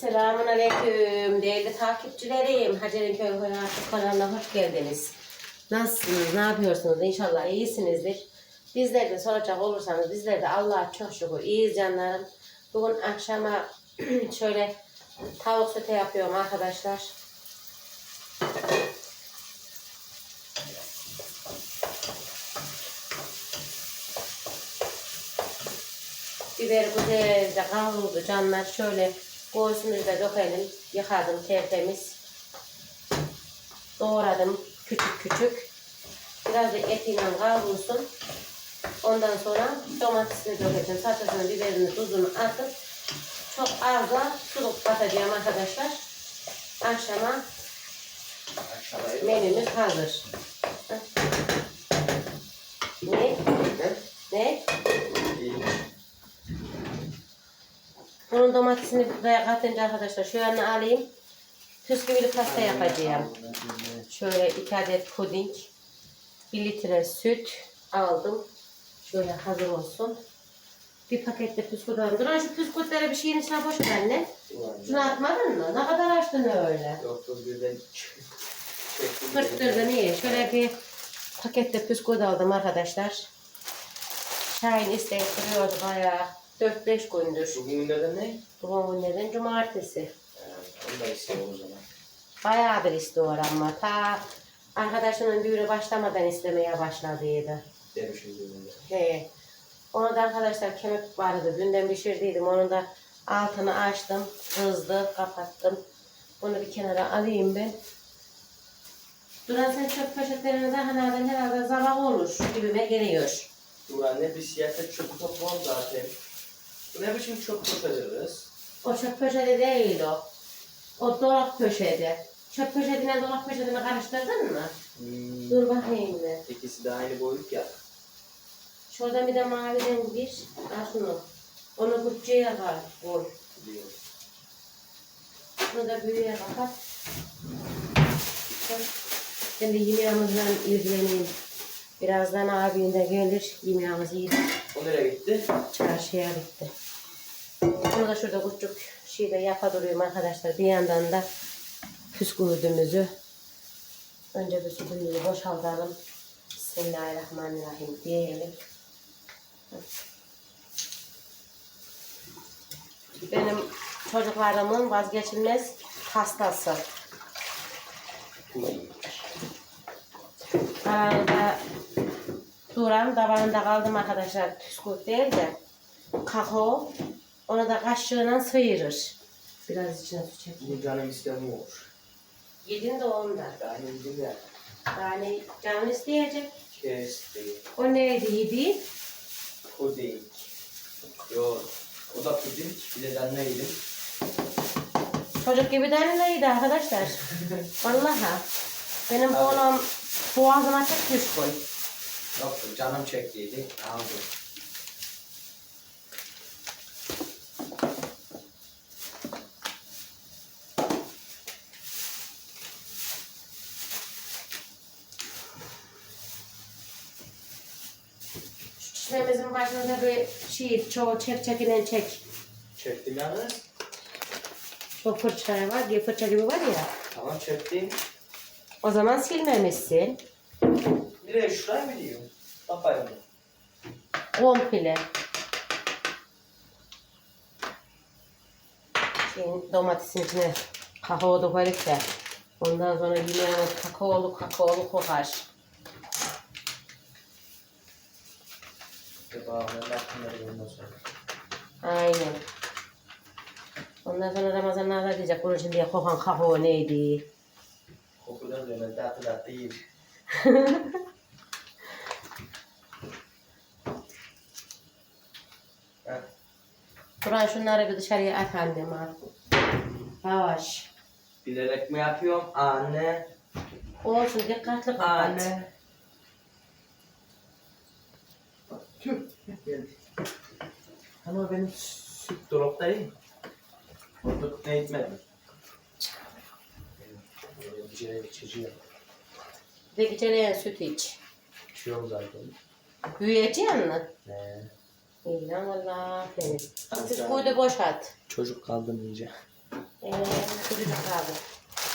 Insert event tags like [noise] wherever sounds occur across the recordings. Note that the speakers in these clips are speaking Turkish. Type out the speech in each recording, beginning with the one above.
Selamun Aleyküm değerli takipçilerim. Hacer'in Köy Hayatı kanalına hoş geldiniz. Nasılsınız, ne yapıyorsunuz? İnşallah iyisinizdir. Bizler de soracak olursanız bizler de Allah'a çok şükür iyiyiz canlarım. Bugün akşama [clears throat] şöyle tavuk sote yapıyorum arkadaşlar. Biber güzelce kavruldu canlar. Şöyle göğsümüzü de dökelim. Yıkadım tertemiz. Doğradım küçük küçük. Biraz da etiyle kavrulsun. Ondan sonra domatesini dökeceğim. Salçasını, biberini, tuzunu atıp çok az da suluk katacağım arkadaşlar. Akşama menümüz hazır. Ne? Ne? Bunun domatesini buraya katınca arkadaşlar yanına alayım. Püsküvili pasta yapacağım. Şöyle iki adet puding. Bir litre süt aldım. Şöyle hazır olsun. Bir paket de püsküvit aldım. Duran şu püsküvitlere bir şeyin içine boş ver anne. Şunu atmadın mı? Ne kadar açtın öyle? Doktor birden çektim. Fırttırdın iyi. Şöyle bir pakette püsküvit aldım arkadaşlar. Şahin isteyip duruyordu bayağı. 4-5 gündür. Bugün neden ne? Bugün neden cumartesi. Onu da istiyorum o zaman. Bayağı bir istiyor ama ta arkadaşımın düğünü başlamadan istemeye başladıydı. Demişim bugün de. He. Onu da arkadaşlar kemik vardı. Dünden pişirdiydim. Onu da altını açtım. Hızlı kapattım. Bunu bir kenara alayım ben. Duran sen çöp poşetlerine de herhalde herhalde zarar olur gibime geliyor. Dur anne bir siyasete çöp toplam zaten. Ne biçim çöp toplarız? O çöp poşeti değil o. O dolap poşeti. Çöp poşetine dolap poşetini karıştırdın mı? Hmm. Dur bakayım bir. İkisi de aynı boyut ya. Şurada bir de maviden bir. Al şunu. Onu bütçeye var. Koy. Diyor. Şunu da büyüğe kapat. De yemeğimizle ilgileneyim. Birazdan abim de gelir. Yemeğimizi yiyip O nereye gitti? çarşıya gitti. Da şurada küçük şeyde yapa duruyorum arkadaşlar. Bir yandan da püsküvüdümüzü önce bir sütümüzü boşaltalım. Bismillahirrahmanirrahim diyelim. Benim çocuklarımın vazgeçilmez pastası. Arada duran tabağında kaldım arkadaşlar. Püsküvit değil de kakao. Onu da kaşığıyla sıyırır. Biraz içine su çek. Bunu canım istemiyor. Yedin de ondan. Yani dedim ya. Yani canın isteyecek. Kesti. O neydi yediğin? Puding. Yok. O da puding. Bir de ne yedim? Çocuk gibi neydi arkadaşlar. [laughs] Vallahi. Benim oğlum boğazıma çok düşkün. Yoktur. Canım çektiydi. Aldım. Başında bir şey, çoğu çek çekinen çek. Çektim yalnız. Şu fırça var diye fırça gibi var ya. Tamam çektim. O zaman silmemişsin. Nereye şuraya mı diyor? Bakayım. Komple. Şeyin domatesin içine kakao da koyduk da. Ondan sonra yemeğimiz kakaolu kakaolu kokar. Sonra. Aynen. Ondan sonra Ramazanlarda diyecek bunun için diye kokan kakao neydi? Kokudan böyle datı yiyip. Heh, Buran şunları bir dışarıya at annem ha. Yavaş. Bilerek mi yapıyorum? Anne. Olsun dikkatli kapat. Anne. Tüh. Geldi. Ama benim süt dolaptayım. Orada ne etmedim. Böyle bir şey içeceğim. Bir de geceleyen süt iç. İçiyorum zaten. Büyüyeceksin mi? Ne? İyi lan valla. Siz koydu boşalt. Çocuk kaldım iyice. Ee, çocuk kaldı.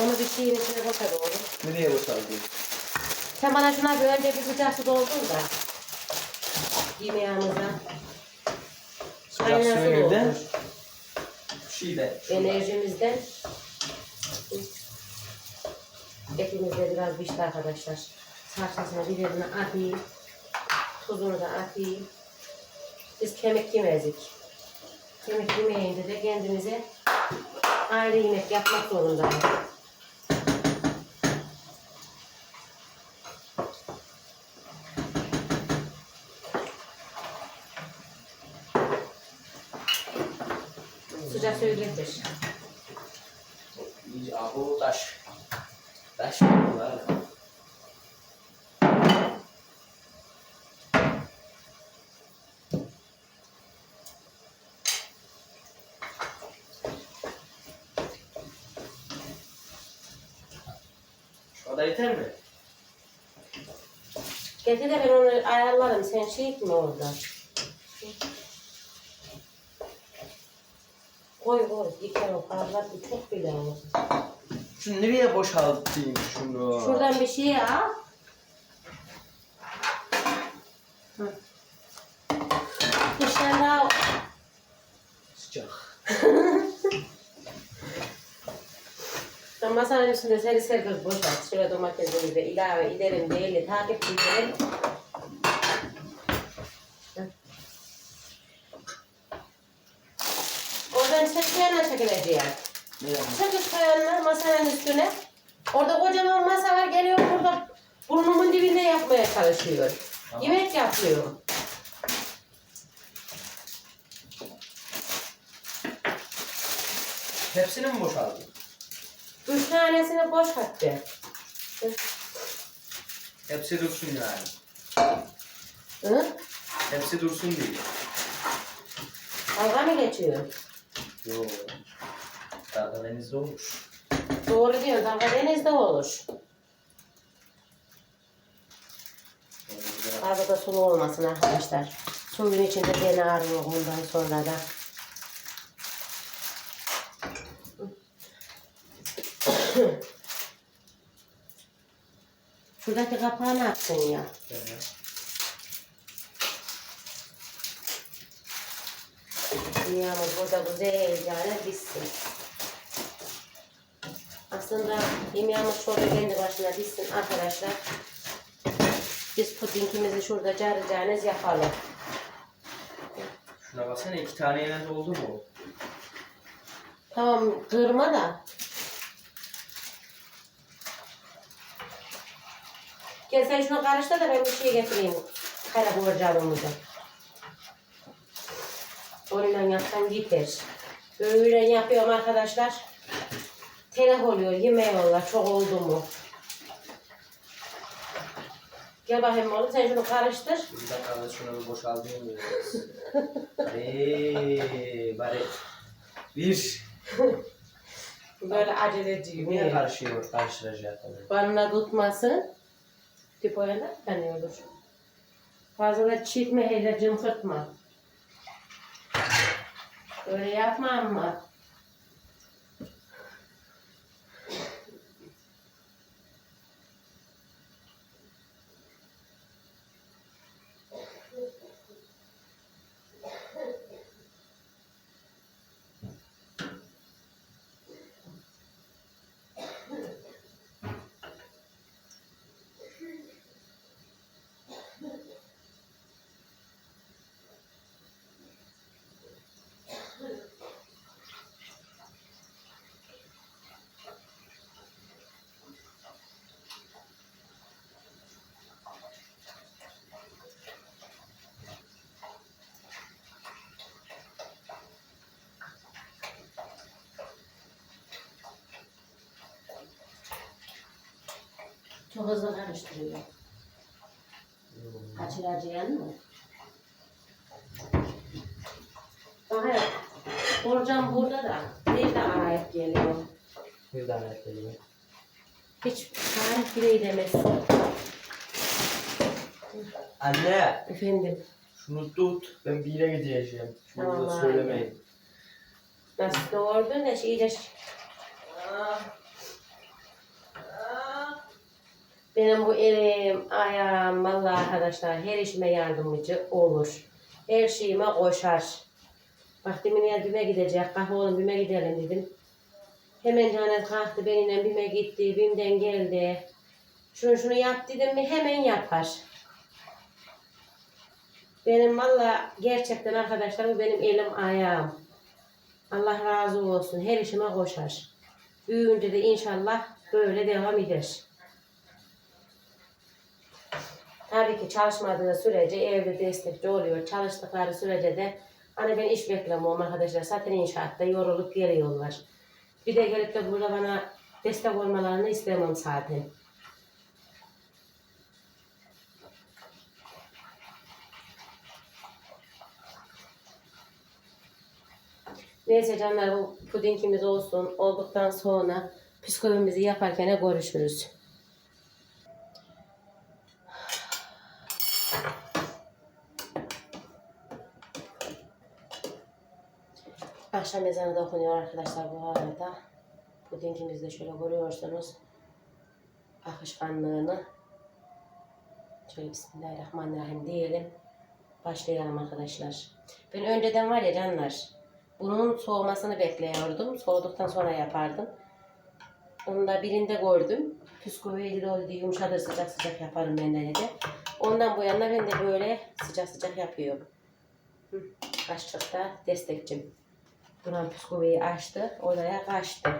Onu bir şeyin içine boşa doğru. Nereye boşaldın? Sen bana şuna bir önce bir sıcak su doldur da. Yemeğimize. Sıcak Aynen su su nerede? doldur. Şeyde. şurada. Enerjimizden. Etimiz de biraz pişti arkadaşlar. Salçasını biberini atayım. Tuzunu da atayım. Biz kemik yemezdik. Kemik yemeyince de kendimize ayrı yemek yapmak zorundayız. Getir. İyice abo taş. Taş var. Şu kadar yeter mi? Getir de ben onu ayarlarım. Sen şey etme orada. Koy koy. Yeter o fazla bir çok bile olsun. Şunu nereye boşaltayım şunu? Şuradan bir şey al. Hı. Dışarıda Sıcak. Ben masanın üstünde seri seri boşalt. Şöyle domatesleri de ilave ederim değil. Takip ederim. Hı. Oradan çekeceğine çekileceğim. Ne yani? Çekil koyanlar masanın üstüne. Orada kocaman masa var. Geliyor burada burnumun dibinde yapmaya çalışıyor. Tamam. Yemek yapıyor. Hepsini mi boşaldın? Üç tanesini boş attı. Hepsi dursun yani. Hı? Hepsi dursun diye. Dalga mı geçiyor? Yo. Daha denizde olmuş. Doğru diyor. Dalga denizde olur. Fazla da sulu olmasın arkadaşlar. Suyun içinde gene ağrıyor ondan sonra da. Şuradaki kapağı ne yaptın ya? Evet. Dünyamız burada güzelce bitsin. Aslında yemeğimiz şurada kendi başına bitsin arkadaşlar. Biz pudingimizi şurada carı carınız yapalım. Şuna baksana iki tane yemek oldu mu? Tamam kırma da. Gel sen şunu karıştır da ben bir şey getireyim. Kara borcamımızı. Onunla yapsam yeter. Böyle yapıyorum arkadaşlar. Telef oluyor, yemiyorlar çok oldu mu. Gel bakayım oğlum sen şunu karıştır. Bir dakika da şunu bir boşaltayım. Eee bari. Bir. Böyle aceleci Niye karışıyor karıştıracak. Barına tutmasın. Tipoya da kanıyordur. Fazla da çitme hele cımkırtma. Öyle yapma ama. Çok hızlı karıştırıyor. Açılacayan mı? Daha Borcam burada da. Bir de arayıp geliyor. Bir tane ekleyelim. Hiç tarif bile edemezsin. Anne Efendim. şunu tut ben bir yere gideceğim. Şunu Tamam da söylemeyin. Nasıl doğurdun da şey Benim bu elim, ayağım, vallahi arkadaşlar her işime yardımcı olur. Her şeyime koşar. Bak demin yer bime gidecek. Kahve oğlum bime gidelim dedim. Hemen Canet kalktı benimle bime gitti. Bimden geldi. Şunu şunu yap dedim mi hemen yapar. Benim valla gerçekten arkadaşlar bu benim elim ayağım. Allah razı olsun. Her işime koşar. Büyüyünce de inşallah böyle devam eder. Tabii ki çalışmadığı sürece evde destekçi oluyor. Çalıştıkları sürece de hani ben iş beklemiyorum arkadaşlar. Zaten inşaatta yorulup geliyorlar. Bir de gelip de burada bana destek olmalarını istemem zaten. Neyse canlar bu pudingimiz olsun. Olduktan sonra psikolojimizi yaparken görüşürüz. Akşam ezanı da okunuyor arkadaşlar bu arada. Pudingimizi de şöyle görüyorsunuz. Akışkanlığını. Şöyle Bismillahirrahmanirrahim diyelim. Başlayalım arkadaşlar. Ben önceden var ya canlar. Bunun soğumasını bekliyordum. Soğuduktan sonra yapardım. Onu da birinde gördüm. Püsküvili de yumuşadır sıcak sıcak yaparım ben de dedi. Ondan bu yana ben de böyle sıcak sıcak yapıyorum. Hı, Kaşıkta destekçim. Duran püsküviyi açtı. Oraya kaçtı.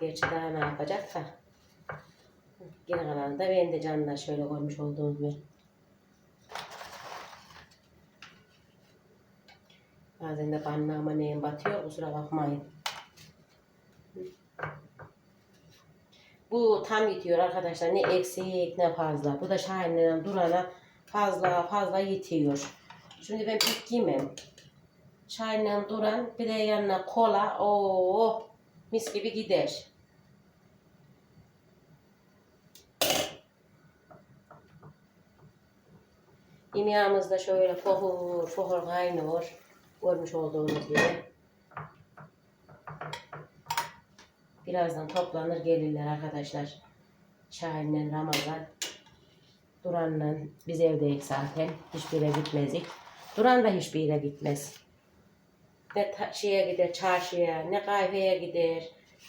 Gerçi daha ne yapacak da. Geri kalanı da ben de canlar şöyle koymuş olduğum gibi. Bazen de parmağıma neyim batıyor kusura bakmayın. Bu tam yetiyor arkadaşlar. Ne eksik ne fazla. Bu da Şahin'den durana fazla fazla yetiyor. Şimdi ben pek giymem. Şahin'den duran bir de yanına kola. Oo mis gibi gider. Yemeğimiz de şöyle fohur fohur kaynıyor. Görmüş olduğunuz gibi. Birazdan toplanır gelirler arkadaşlar. Şahin'le Ramazan. Duran'la biz evdeyiz zaten. Hiçbir yere gitmezik. Duran da hiçbir yere gitmez. Ne şeye gider çarşıya, ne kahveye gider.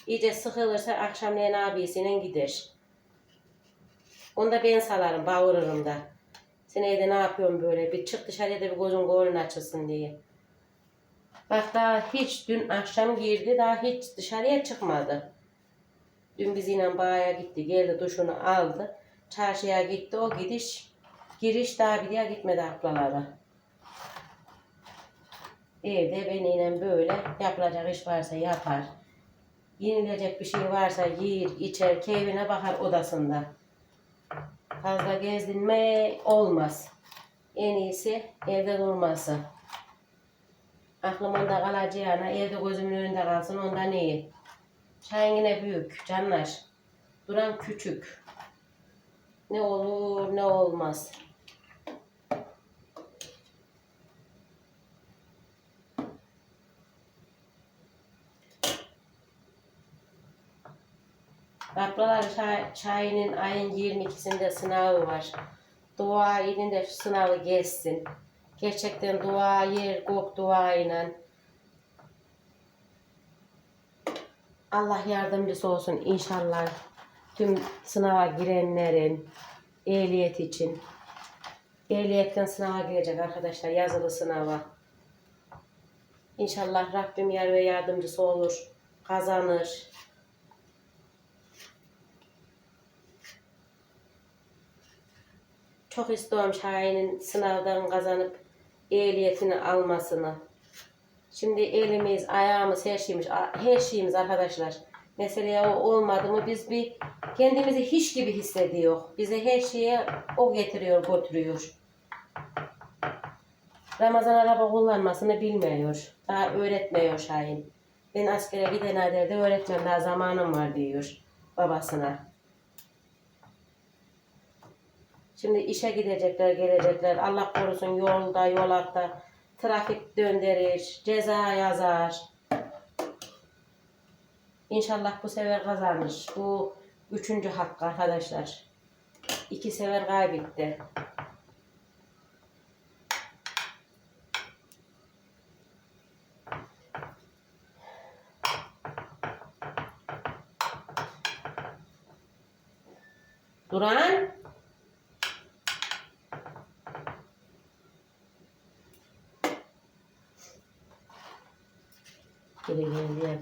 İyice sıkılırsa akşamleyin abisiyle gider. Onu da ben salarım, bağırırım da. Sen evde ne yapıyorsun böyle? Bir çık dışarıya da bir gözün gönlün açılsın diye. Bak daha hiç dün akşam girdi daha hiç dışarıya çıkmadı. Dün bizimle bağa gitti geldi duşunu aldı. Çarşıya gitti o gidiş giriş daha bir diye gitmedi aklalara. Evde beniyle böyle yapılacak iş varsa yapar. Yenilecek bir şey varsa yer, içer, keyfine bakar odasında. Fazla gezdinme olmaz. En iyisi evde durması. Aklım onda kalacağına evde gözümün önünde kalsın ondan iyi. Şahin yine büyük canlar. Duran küçük. Ne olur ne olmaz. Ablalar Şahin'in ayın 22'sinde sınavı var. Dua edin de sınavı geçsin. Gerçekten dua yer gök duayla. Allah yardımcısı olsun inşallah. Tüm sınava girenlerin ehliyet için. Ehliyetten sınava girecek arkadaşlar yazılı sınava. İnşallah Rabbim yar ve yardımcısı olur. Kazanır. Çok istiyorum Şahin'in sınavdan kazanıp ehliyetini almasını. Şimdi elimiz, ayağımız, her şeyimiz, her şeyimiz arkadaşlar. Mesela o olmadı mı biz bir kendimizi hiç gibi hissediyor. Bize her şeye o getiriyor, götürüyor. Ramazan araba kullanmasını bilmiyor. Daha öğretmiyor Şahin. Ben askere gidene derdi öğretmem daha zamanım var diyor babasına. Şimdi işe gidecekler, gelecekler. Allah korusun yolda, yolakta trafik döndürür, ceza yazar. İnşallah bu sefer kazanır. Bu üçüncü hakkı arkadaşlar. İki sefer kaybetti. Duran. Geri geldi ya.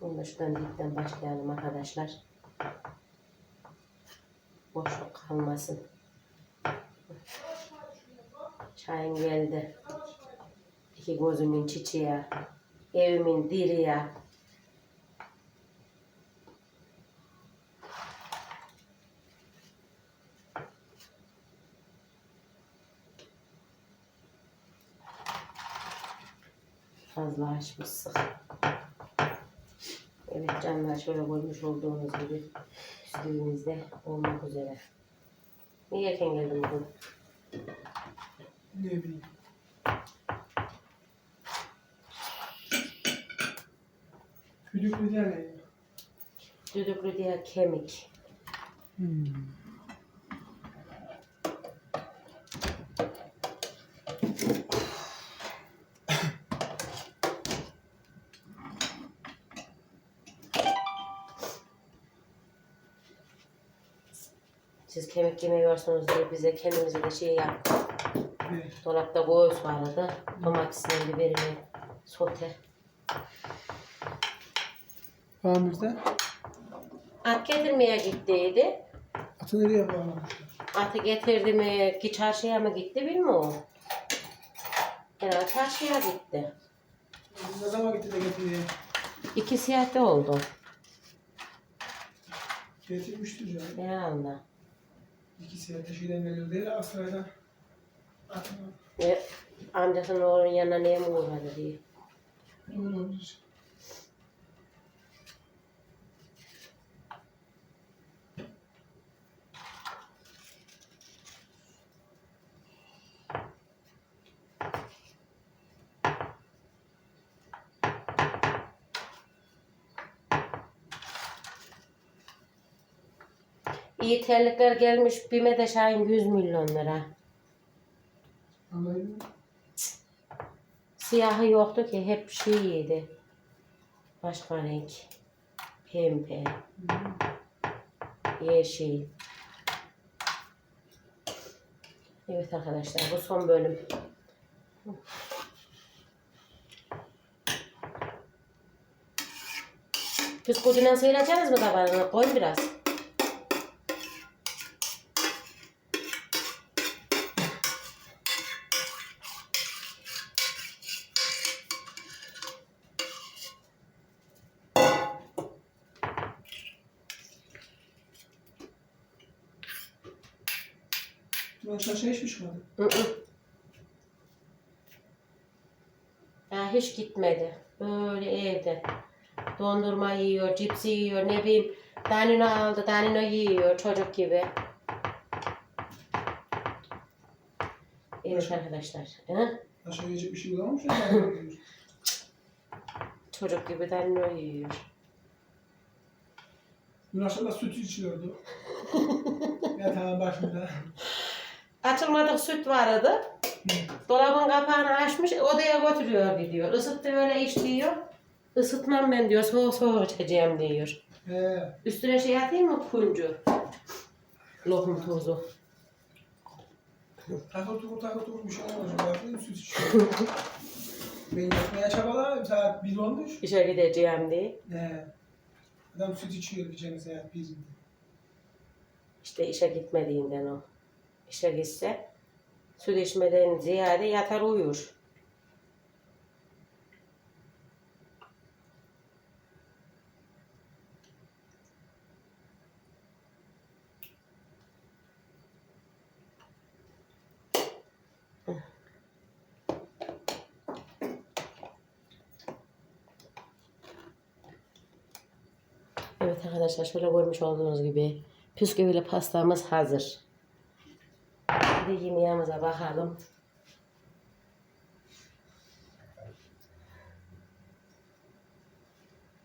Bunu da şuradan dipten başlayalım arkadaşlar. Boşluk kalmasın. Çayım geldi. İki gözümün çiçeği. Evimin diriği. Açmışsın. Evet canlar şöyle koymuş olduğunuz gibi bisküvimizde olmak üzere. Niye erken geldin bugün? Ne bileyim. Düdüklü de ne? Düdüklü diye kemik. Siz kemik yemiyorsunuz diye bize kendimize de şey yaptık. Ne? Dolapta göğüs vardı. Domatesle biberini sote. Bağımızda At getirmeye gittiydi. atı nereye bağlamışlar? Atı getirdi mi, ki çarşıya mı gitti bilmiyorum. Herhalde çarşıya gitti. Ne zaman gitti de getirdi? İki siyahte oldu Getirmiştir canım. herhalde. İki seyahat şeyden geliyor değil Asra'dan. Atma. Ve amcasının oğlunun yanına niye mi uğradı diye. Olabilir. İyi terlikler gelmiş BİM'e de Şahin 100 milyon lira. Siyahı yoktu ki hep şeyiydi. Başka renk. Pembe, yeşil. Evet arkadaşlar bu son bölüm. Püskürdüğünden sıyıracaksınız mı tabağına? Koyun biraz. Duman çarşıya hiç mi çıkmadı? Ya hiç gitmedi. Böyle evde. Dondurma yiyor, cipsi yiyor, ne bileyim. Danino aldı, danino yiyor çocuk gibi. Evet arkadaşlar. Hı? Başka yiyecek bir şey bulamamış ya. Çocuk gibi danino yiyor. Dün akşam da süt içiyordu. [laughs] Yatağın başında. Açılmadık süt vardı. Dolabın kapağını açmış, odaya götürüyor gidiyor. Isıttı öyle iç diyor. Isıtmam ben diyor, soğuk soğuk içeceğim diyor. He. Üstüne şey atayım mı kuncu? Lokum tozu. Takır tukur takır tukur bir şey olmuş. Bakın süt içiyor. ben yatmaya çabalarım. Saat bir olmuş. İşe gideceğim diye. He. Adam süt içiyor gideceğim saat birinde. İşte işe gitmediğinden o. İşe gitse süt içmeden ziyade yatar uyur. Evet arkadaşlar şöyle görmüş olduğunuz gibi püsküvili pastamız hazır. Hadi yemeğimize bakalım.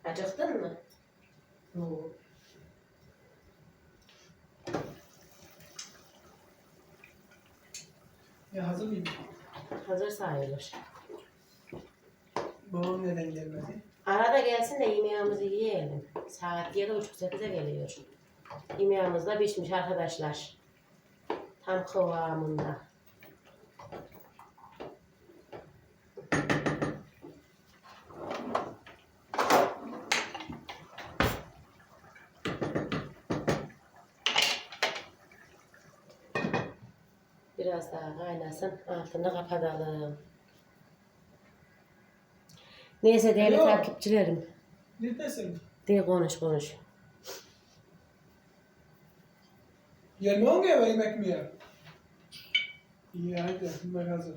Acıktın mı? Yok. Ya hazır mıyım? Hazır sayılır. Babam neden gelmedi? Arada gelsin de yemeğimizi yiyelim. Saat 7.30-8'e geliyor. Yemeğimiz de pişmiş arkadaşlar. Tam kıvamında. Biraz daha kaynasın. Altını kapatalım. Neyse değerli Alo. takipçilerim. Neredesin? De konuş konuş. Yemeğe mi yemek mi ya? İyi hadi yemek hazır.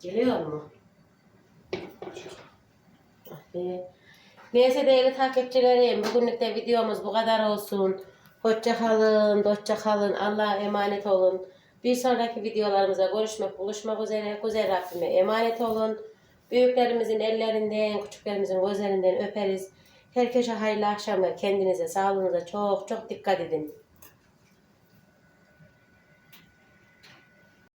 Geliyor mu? Ah be. Neyse değerli takipçilerim, bugünlük de videomuz bu kadar olsun. Hoşça kalın, hoşça kalın, Allah'a emanet olun. Bir sonraki videolarımıza görüşmek, buluşmak üzere. Güzel Rabbime emanet olun. Büyüklerimizin ellerinden, küçüklerimizin gözlerinden öperiz. Herkese hayırlı akşamlar. Kendinize, sağlığınıza çok çok dikkat edin.